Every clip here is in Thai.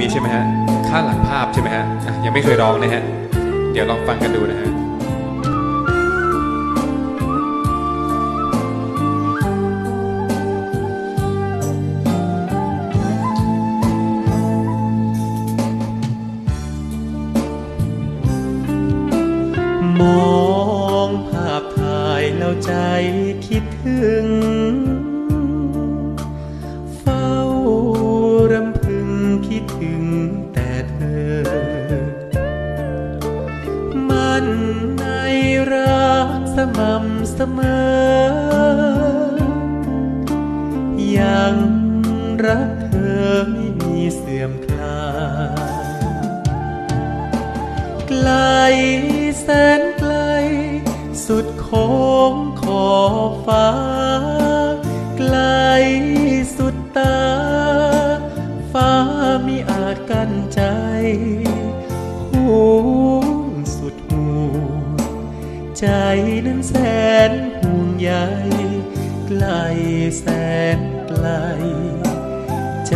มีใช่ไหมฮะข้าหลังภาพใช่ไหมฮะยังไม่เคยร้องนะฮะ เดี๋ยวลองฟังกันดูนะฮะมองภาพถ่ายแล้วใจคิดถึง ม่ำเสมอ ยังรักเธอไม่มีเสื่อมคลายไกลแสนไกล สุดโค้งขอบฟ้า ไกลสุดตา ฟ้ามิอาจกั้นใจหู ใจนั้นแสนห่วงใยไกลแสนไกล ใจ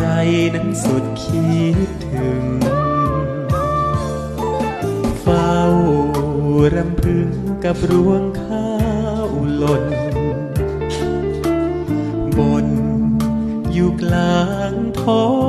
นั้นสุดคิดถึง เฝ้ารำพึงกับรวงข้าวหล่น บนอยู่กลางท้อง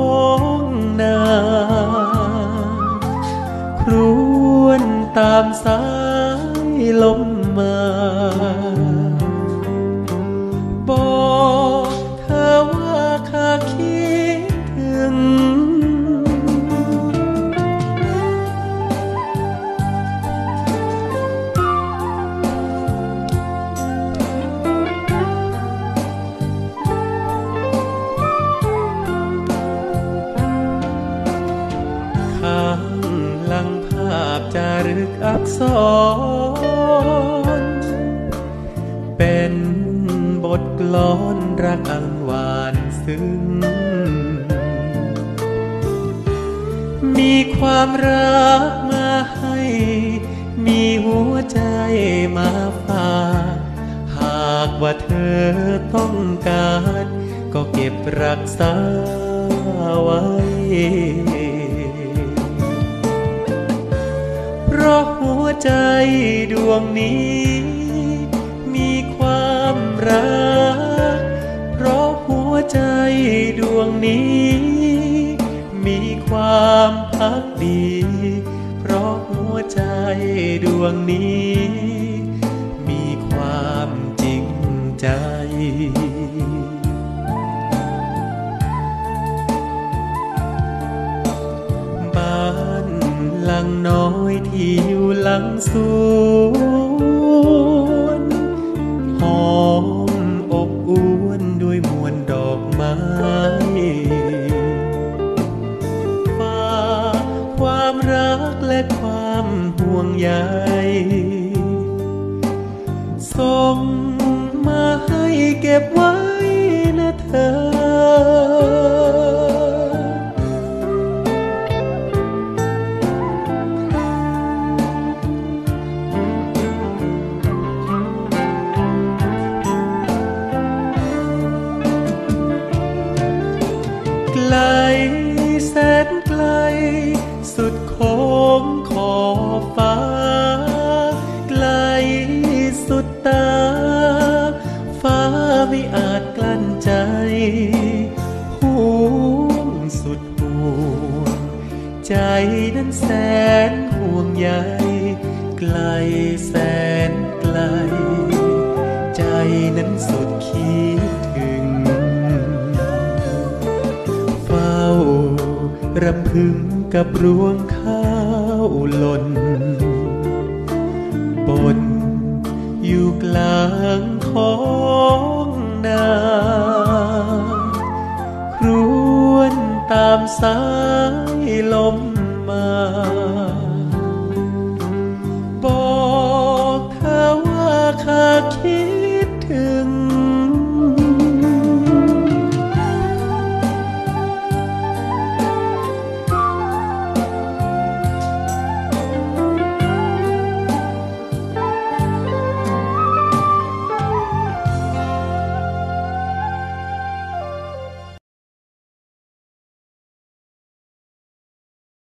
กอักษรเป็นบทกลอนรักอันหวานซึ้ง มีความรักมาให้ มีหัวใจมาฝากหากว่าเธอต้องการ ก็เก็บรักษาไว้ เพราะหัวใจดวงนี้ มีความรัก เพราะหัวใจดวงนี้ มีความพักดี เพราะหัวใจดวงนี้ มีความจริงใจ ที่อยู่หลังสวนหอมอบอวนด้วยมวลดอกไม้ฝากความรักและความห่วงใยส่งมาให้เก็บไว้นะเธอ ไม่อาจกลั้นใจห่วงสุดห่วงใจนั้นแสนห่วงใยไกลแสนไกล ใจนั้นสุดคิดถึง เฝ้ารำพึงกับรวงข้าวหล่นบนอยู่กลางท้อง xa.